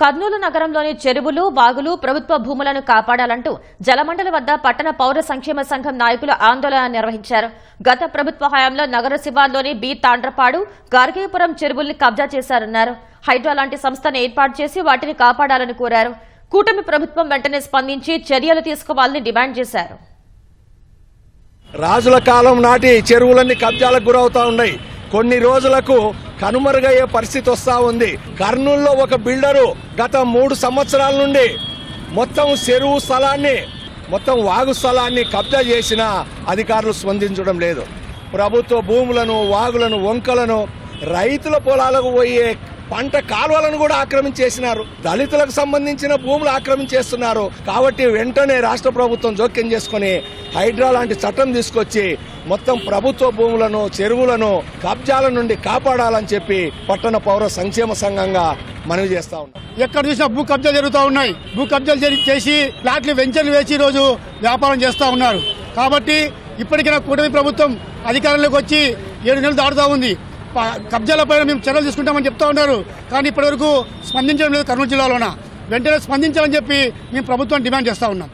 కర్నూలు నగరంలోని చెరువులు వాగులు ప్రభుత్వ భూములను కాపాడాలంటూ జలమండలి వద్ద పట్టణ పౌర సంక్షేమ సంఘం నాయకులు ఆందోళన నిర్వహించారు. గత ప్రభుత్వ హయాంలో నగర శివార్లోని బి తాండ్రపాడు గార్గేపురం చెరువుల్ని కబ్జా చేశారన్నారు. హైడ్రా లాంటి సంస్థను ఏర్పాటు చేసి వాటిని కాపాడాలని కోరారు. కూటమి ప్రభుత్వం వెంటనే స్పందించి చర్యలు తీసుకోవాలని డిమాండ్ చేశారు. రాజుల కాలం నాటి చెరువులన్నీ కబ్జాలకు గురవుతా ఉన్నాయి. కొన్ని రోజులకు కనుమరుగయ్యే పరిస్థితి వస్తా ఉంది. కర్నూలులో ఒక బిల్డరు గత మూడు సంవత్సరాల నుండి మొత్తం చెరువు స్థలాన్ని మొత్తం వాగు స్థలాన్ని కబ్జా చేసిన అధికారులు స్పందించడం లేదు. ప్రభుత్వ భూములను వాగులను వంకలను రైతుల పొలాలకు పోయే పంట కాలువలను కూడా ఆక్రమించేసినారు. దళితులకు సంబంధించిన భూములు ఆక్రమించేస్తున్నారు. కాబట్టి వెంటనే రాష్ట్ర ప్రభుత్వం జోక్యం చేసుకుని హైడ్రా లాంటి చట్టం తీసుకొచ్చి మొత్తం ప్రభుత్వ భూములను చెరువులను కబ్జాల నుండి కాపాడాలని చెప్పి పట్టణ పౌర సంక్షేమ సంఘంగా మనవి చేస్తా ఉన్నాం. ఎక్కడ చూసినా భూ కబ్జాలు జరుగుతూ ఉన్నాయి. భూ కబ్జాలు చేసి ఫ్లాట్లు వెంచర్లు వేసి రోజు వ్యాపారం చేస్తూ ఉన్నారు. కాబట్టి ఇప్పటికైనా కూటమి ప్రభుత్వం అధికారంలోకి వచ్చి ఏడు నెలలు దాటుతా ఉంది. ప- కబ్జాలపైన మేము చర్యలు తీసుకుంటామని చెప్తా ఉన్నారు. కానీ ఇప్పటివరకు స్పందించడం లేదు కర్నూలు జిల్లాలోన. వెంటనే స్పందించాలని చెప్పి మేము ప్రభుత్వం డిమాండ్ చేస్తా ఉన్నాం.